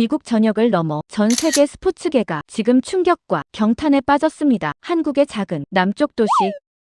미국 전역을 넘어 전 세계 스포츠계가 지금 충격과 경탄에 빠졌습니다. 한국의 작은 남쪽 도시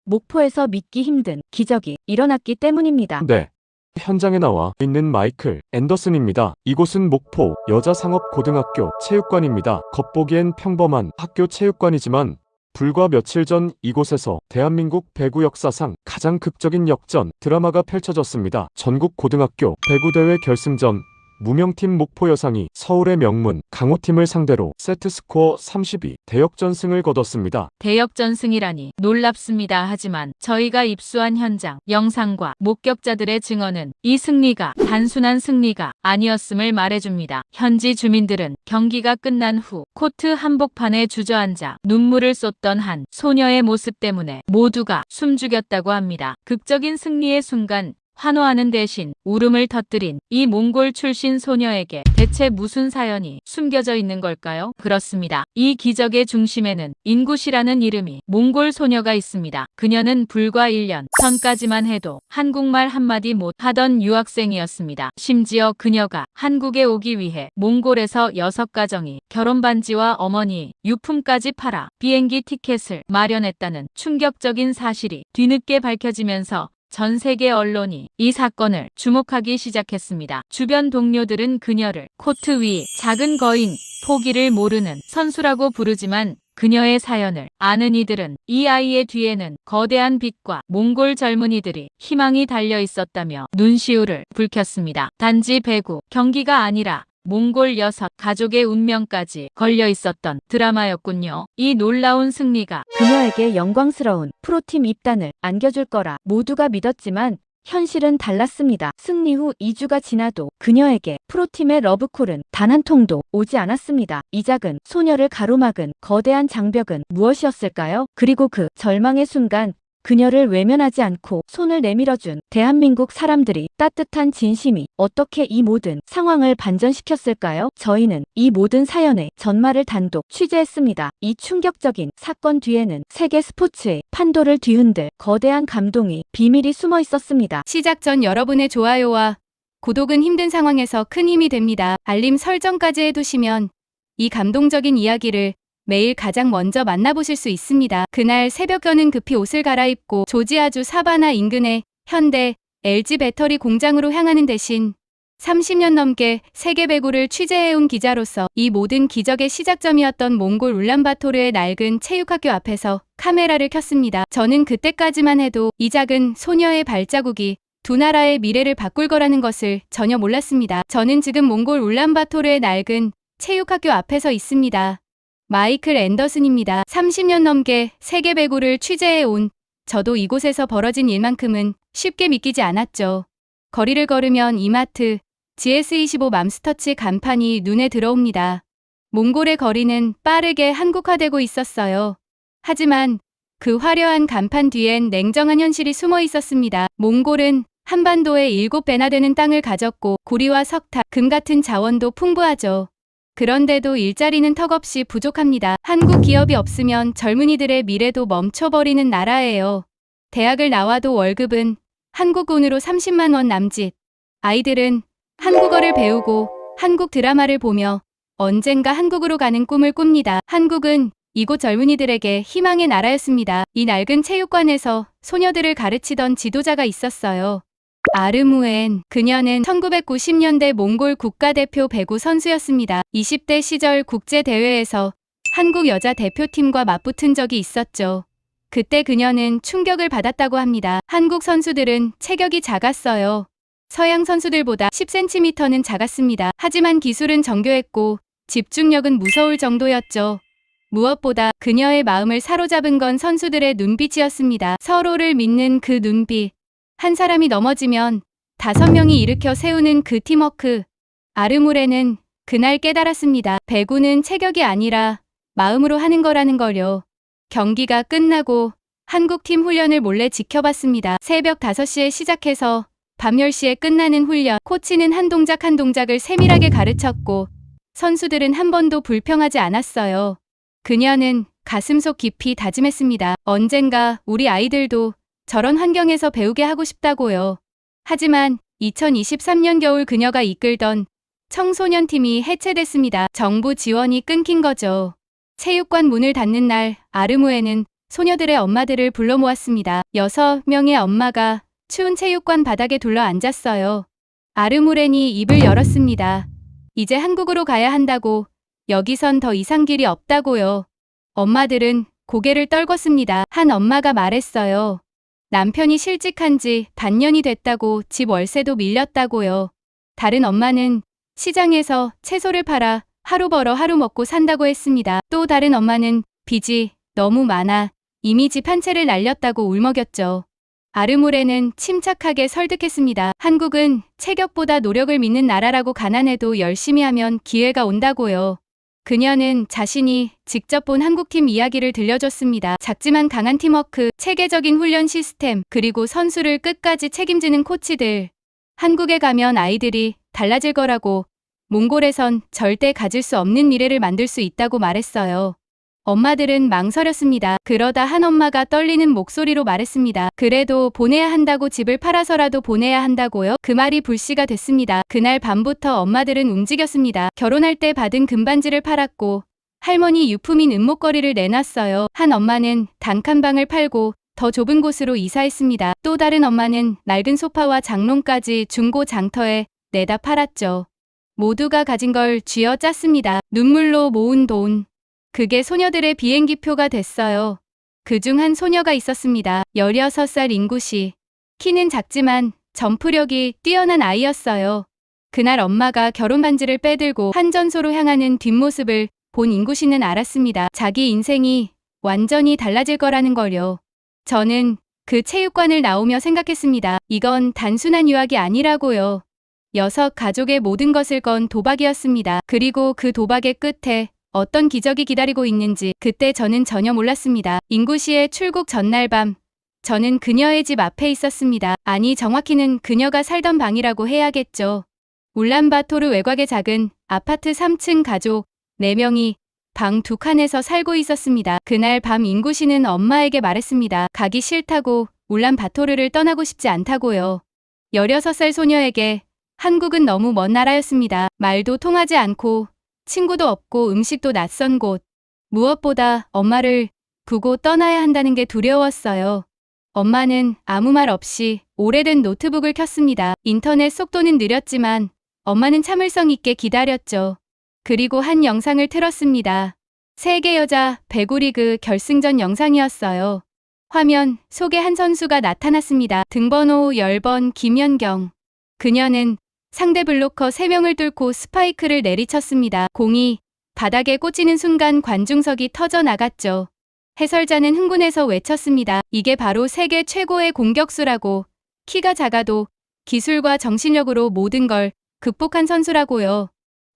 목포에서 믿기 힘든 기적이 일어났기 때문입니다. 네. 현장에 나와 있는 마이클 앤더슨입니다. 이곳은 목포 여자상업고등학교 체육관입니다. 겉보기엔 평범한 학교 체육관이지만 불과 며칠 전 이곳에서 대한민국 배구 역사상 가장 극적인 역전 드라마가 펼쳐졌습니다. 전국 고등학교 배구대회 결승전 무명팀 목포 여상이 서울의 명문 강호팀을 상대로 세트스코어 32 대역전승을 거뒀습니다. 대역전승이라니 놀랍습니다. 하지만 저희가 입수한 현장, 영상과 목격자들의 증언은 이 승리가 단순한 승리가 아니었음을 말해줍니다. 현지 주민들은 경기가 끝난 후 코트 한복판에 주저앉아 눈물을 쏟던 한 소녀의 모습 때문에 모두가 숨죽였다고 합니다. 극적인 승리의 순간 환호하는 대신 울음을 터뜨린 이 몽골 출신 소녀에게 대체 무슨 사연이 숨겨져 있는 걸까요? 그렇습니다. 이 기적의 중심에는 인구시라는 이름이 몽골 소녀가 있습니다. 그녀는 불과 1년 전까지만 해도 한국말 한마디 못 하던 유학생이었습니다. 심지어 그녀가 한국에 오기 위해 몽골에서 여섯 가정이 결혼 반지와 어머니 유품까지 팔아 비행기 티켓을 마련했다는 충격적인 사실이 뒤늦게 밝혀지면서 전 세계 언론이 이 사건을 주목하기 시작했습니다. 주변 동료들은 그녀를 코트 위 작은 거인, 포기를 모르는 선수라고 부르지만 그녀의 사연을 아는 이들은 이 아이의 뒤에는 거대한 빛과 몽골 젊은이들이 희망이 달려 있었다며 눈시울을 붉혔습니다. 단지 배구, 경기가 아니라 몽골 여섯 가족의 운명까지 걸려 있었던 드라마였군요. 이 놀라운 승리가 그녀에게 영광스러운 프로팀 입단을 안겨줄 거라 모두가 믿었지만 현실은 달랐습니다. 승리 후 2주가 지나도 그녀에게 프로팀의 러브콜은 단 한 통도 오지 않았습니다. 이 작은 소녀를 가로막은 거대한 장벽은 무엇이었을까요? 그리고 그 절망의 순간 그녀를 외면하지 않고 손을 내밀어준 대한민국 사람들이 따뜻한 진심이 어떻게 이 모든 상황을 반전시켰을까요? 저희는 이 모든 사연의 전말을 단독 취재했습니다. 이 충격적인 사건 뒤에는 세계 스포츠의 판도를 뒤흔들 거대한 감동이 비밀이 숨어 있었습니다. 시작 전 여러분의 좋아요와 구독은 힘든 상황에서 큰 힘이 됩니다. 알림 설정까지 해두시면 이 감동적인 이야기를 매일 가장 먼저 만나보실 수 있습니다. 그날 새벽여는 급히 옷을 갈아입고 조지아주 사바나 인근의 현대 LG 배터리 공장으로 향하는 대신 30년 넘게 세계 배구를 취재해온 기자로서 이 모든 기적의 시작점이었던 몽골 울란바토르의 낡은 체육학교 앞에서 카메라를 켰습니다. 저는 그때까지만 해도 이 작은 소녀의 발자국이 두 나라의 미래를 바꿀 거라는 것을 전혀 몰랐습니다. 저는 지금 몽골 울란바토르의 낡은 체육학교 앞에서 있습니다. 마이클 앤더슨입니다. 30년 넘게 세계 배구를 취재해 온 저도 이곳에서 벌어진 일만큼은 쉽게 믿기지 않았죠. 거리를 걸으면 이마트, GS25 맘스터치 간판이 눈에 들어옵니다. 몽골의 거리는 빠르게 한국화되고 있었어요. 하지만 그 화려한 간판 뒤엔 냉정한 현실이 숨어 있었습니다. 몽골은 한반도의 7배나 되는 땅을 가졌고 구리와 석탄, 금 같은 자원도 풍부하죠. 그런데도 일자리는 턱없이 부족합니다. 한국 기업이 없으면 젊은이들의 미래도 멈춰버리는 나라예요. 대학을 나와도 월급은 한국 돈으로 30만 원 남짓. 아이들은 한국어를 배우고 한국 드라마를 보며 언젠가 한국으로 가는 꿈을 꿉니다. 한국은 이곳 젊은이들에게 희망의 나라였습니다. 이 낡은 체육관에서 소녀들을 가르치던 지도자가 있었어요. 아르무엔 그녀는 1990년대 몽골 국가대표 배구 선수였습니다. 20대 시절 국제대회에서 한국 여자 대표팀과 맞붙은 적이 있었죠. 그때 그녀는 충격을 받았다고 합니다. 한국 선수들은 체격이 작았어요. 서양 선수들보다 10cm는 작았습니다. 하지만 기술은 정교했고 집중력은 무서울 정도였죠. 무엇보다 그녀의 마음을 사로잡은 건 선수들의 눈빛이었습니다. 서로를 믿는 그 눈빛. 한 사람이 넘어지면 다섯 명이 일으켜 세우는 그 팀워크. 아르무레는 그날 깨달았습니다. 배구는 체격이 아니라 마음으로 하는 거라는 걸요. 경기가 끝나고 한국팀 훈련을 몰래 지켜봤습니다. 새벽 5시에 시작해서 밤 10시에 끝나는 훈련. 코치는 한 동작 한 동작을 세밀하게 가르쳤고 선수들은 한 번도 불평하지 않았어요. 그녀는 가슴속 깊이 다짐했습니다. 언젠가 우리 아이들도 저런 환경에서 배우게 하고 싶다고요. 하지만 2023년 겨울 그녀가 이끌던 청소년팀이 해체됐습니다. 정부 지원이 끊긴 거죠. 체육관 문을 닫는 날 아르무에는 소녀들의 엄마들을 불러 모았습니다. 여섯 명의 엄마가 추운 체육관 바닥에 둘러 앉았어요. 아르무렌이 입을 열었습니다. 이제 한국으로 가야 한다고 여기선 더 이상 길이 없다고요. 엄마들은 고개를 떨궜습니다. 한 엄마가 말했어요. 남편이 실직한 지 반년이 됐다고 집 월세도 밀렸다고요. 다른 엄마는 시장에서 채소를 팔아 하루 벌어 하루 먹고 산다고 했습니다. 또 다른 엄마는 빚이 너무 많아 이미 집 한 채를 날렸다고 울먹였죠. 아르무레는 침착하게 설득했습니다. 한국은 체격보다 노력을 믿는 나라라고 가난해도 열심히 하면 기회가 온다고요. 그녀는 자신이 직접 본 한국팀 이야기를 들려줬습니다. 작지만 강한 팀워크, 체계적인 훈련 시스템, 그리고 선수를 끝까지 책임지는 코치들. 한국에 가면 아이들이 달라질 거라고 몽골에선 절대 가질 수 없는 미래를 만들 수 있다고 말했어요. 엄마들은 망설였습니다. 그러다 한 엄마가 떨리는 목소리로 말했습니다. 그래도 보내야 한다고 집을 팔아서라도 보내야 한다고요? 그 말이 불씨가 됐습니다. 그날 밤부터 엄마들은 움직였습니다. 결혼할 때 받은 금반지를 팔았고 할머니 유품인 은목걸이를 내놨어요. 한 엄마는 단칸방을 팔고 더 좁은 곳으로 이사했습니다. 또 다른 엄마는 낡은 소파와 장롱까지 중고 장터에 내다 팔았죠. 모두가 가진 걸 쥐어 짰습니다. 눈물로 모은 돈. 그게 소녀들의 비행기표가 됐어요. 그 중 한 소녀가 있었습니다. 16살 인구씨. 키는 작지만 점프력이 뛰어난 아이였어요. 그날 엄마가 결혼 반지를 빼들고 한전소로 향하는 뒷모습을 본 인구씨는 알았습니다. 자기 인생이 완전히 달라질 거라는 걸요. 저는 그 체육관을 나오며 생각했습니다. 이건 단순한 유학이 아니라고요. 여섯 가족의 모든 것을 건 도박이었습니다. 그리고 그 도박의 끝에 어떤 기적이 기다리고 있는지 그때 저는 전혀 몰랐습니다. 인구 씨의 출국 전날 밤 저는 그녀의 집 앞에 있었습니다. 아니 정확히는 그녀가 살던 방이라고 해야겠죠. 울란바토르 외곽의 작은 아파트 3층 가족 4명이 방 두 칸에서 살고 있었습니다. 그날 밤 인구 씨는 엄마에게 말했습니다. 가기 싫다고 울란바토르를 떠나고 싶지 않다고요. 16살 소녀에게 한국은 너무 먼 나라였습니다. 말도 통하지 않고 친구도 없고 음식도 낯선 곳. 무엇보다 엄마를 두고 떠나야 한다는 게 두려웠어요. 엄마는 아무 말 없이 오래된 노트북을 켰습니다. 인터넷 속도는 느렸지만 엄마는 참을성 있게 기다렸죠. 그리고 한 영상을 틀었습니다. 세계 여자 배구리그 결승전 영상이었어요. 화면 속에 한 선수가 나타났습니다. 등번호 10번 김연경. 그녀는 상대 블로커 3명을 뚫고 스파이크를 내리쳤습니다. 공이 바닥에 꽂히는 순간 관중석이 터져 나갔죠. 해설자는 흥분해서 외쳤습니다. 이게 바로 세계 최고의 공격수라고. 키가 작아도 기술과 정신력으로 모든 걸 극복한 선수라고요.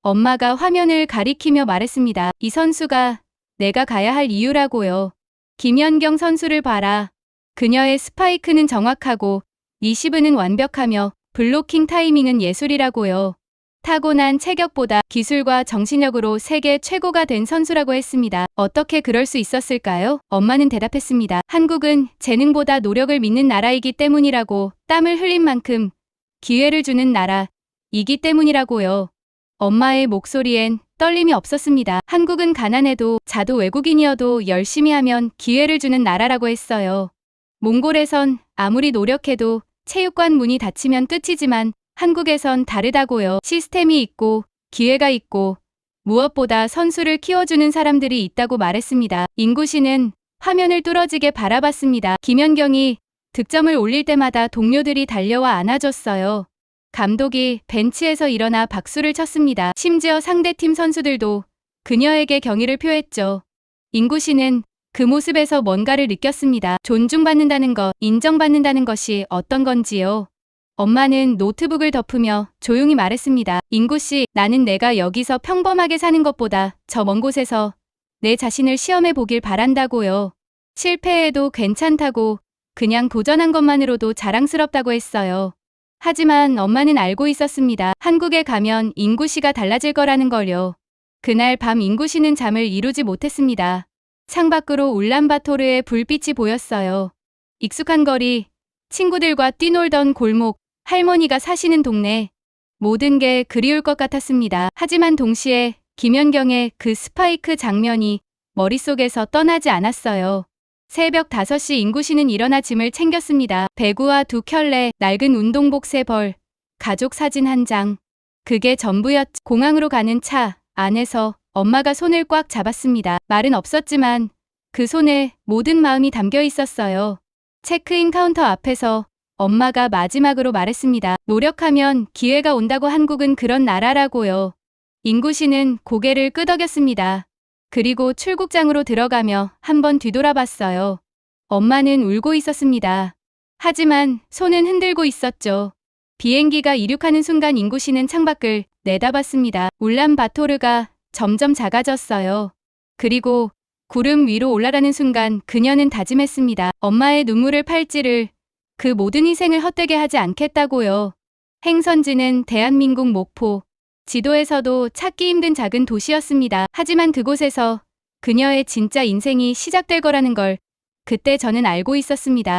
엄마가 화면을 가리키며 말했습니다. 이 선수가 내가 가야 할 이유라고요. 김연경 선수를 봐라. 그녀의 스파이크는 정확하고 리시브는 완벽하며 블로킹 타이밍은 예술이라고요. 타고난 체격보다 기술과 정신력으로 세계 최고가 된 선수라고 했습니다. 어떻게 그럴 수 있었을까요? 엄마는 대답했습니다. 한국은 재능보다 노력을 믿는 나라이기 때문이라고 땀을 흘린 만큼 기회를 주는 나라이기 때문이라고요. 엄마의 목소리엔 떨림이 없었습니다. 한국은 가난해도 자도 외국인이어도 열심히 하면 기회를 주는 나라라고 했어요. 몽골에선 아무리 노력해도 체육관 문이 닫히면 끝이지만 한국에선 다르다고요. 시스템이 있고 기회가 있고 무엇보다 선수를 키워주는 사람들이 있다고 말했습니다. 인구 씨는 화면을 뚫어지게 바라봤습니다. 김연경이 득점을 올릴 때마다 동료들이 달려와 안아줬어요. 감독이 벤치에서 일어나 박수를 쳤습니다. 심지어 상대팀 선수들도 그녀에게 경의를 표했죠. 인구 씨는 그 모습에서 뭔가를 느꼈습니다. 존중받는다는 것, 인정받는다는 것이 어떤 건지요. 엄마는 노트북을 덮으며 조용히 말했습니다. 인구 씨, 나는 내가 여기서 평범하게 사는 것보다 저 먼 곳에서 내 자신을 시험해 보길 바란다고요. 실패해도 괜찮다고 그냥 도전한 것만으로도 자랑스럽다고 했어요. 하지만 엄마는 알고 있었습니다. 한국에 가면 인구 씨가 달라질 거라는 걸요. 그날 밤 인구 씨는 잠을 이루지 못했습니다. 창밖으로 울란바토르의 불빛이 보였어요. 익숙한 거리, 친구들과 뛰놀던 골목, 할머니가 사시는 동네. 모든 게 그리울 것 같았습니다. 하지만 동시에 김연경의 그 스파이크 장면이 머릿속에서 떠나지 않았어요. 새벽 5시 인구 씨는 일어나 짐을 챙겼습니다. 배구와 두 켤레, 낡은 운동복 세 벌, 가족 사진 한 장. 그게 전부였. 공항으로 가는 차 안에서 엄마가 손을 꽉 잡았습니다. 말은 없었지만 그 손에 모든 마음이 담겨 있었어요. 체크인 카운터 앞에서 엄마가 마지막으로 말했습니다. 노력하면 기회가 온다고 한국은 그런 나라라고요. 인구 씨는 고개를 끄덕였습니다. 그리고 출국장으로 들어가며 한번 뒤돌아봤어요. 엄마는 울고 있었습니다. 하지만 손은 흔들고 있었죠. 비행기가 이륙하는 순간 인구 씨는 창밖을 내다봤습니다. 울란바토르가 점점 작아졌어요. 그리고 구름 위로 올라가는 순간 그녀는 다짐했습니다. 엄마의 눈물을 팔지를 그 모든 희생을 헛되게 하지 않겠다고요. 행선지는 대한민국 목포. 지도에서도 찾기 힘든 작은 도시였습니다. 하지만 그곳에서 그녀의 진짜 인생이 시작될 거라는 걸 그때 저는 알고 있었습니다.